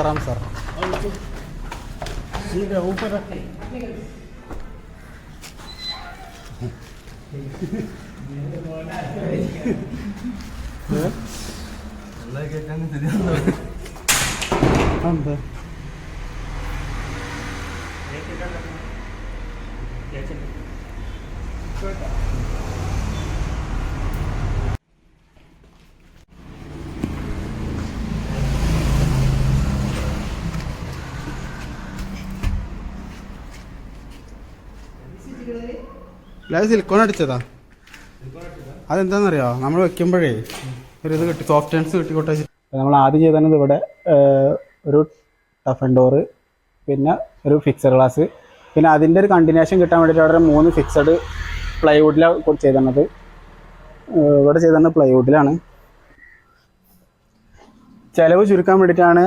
आराम से आराम से ठीक है ऊपर रखे സിലിക്കോൺ അടിച്ചതാ. അതെന്താണെന്നറിയോ നമ്മൾ വെക്കുമ്പോഴേ ഒരു ഇത് കിട്ടി സോഫ്റ്റ് ഹാൻഡ്സ് കിട്ടിക്കോട്ടെ നമ്മൾ ആദ്യം ചെയ്തത് ഇവിടെ ഒരു ടഫ് ഡോറ് പിന്നെ ഒരു ഫിക്സർ ഗ്ലാസ് പിന്നെ അതിന്റെ ഒരു കണ്ടിന്യൂഷൻ കിട്ടാൻ വേണ്ടിയിട്ട് അവിടെ മൂന്ന് ഫിക്സഡ് പ്ലൈവുഡിലാണ് ചെയ്തത് ഇവിടെ ചെയ്തത് പ്ലൈവുഡിലാണ് ചിലവ് ചുരുക്കാൻ വേണ്ടിയിട്ടാണ്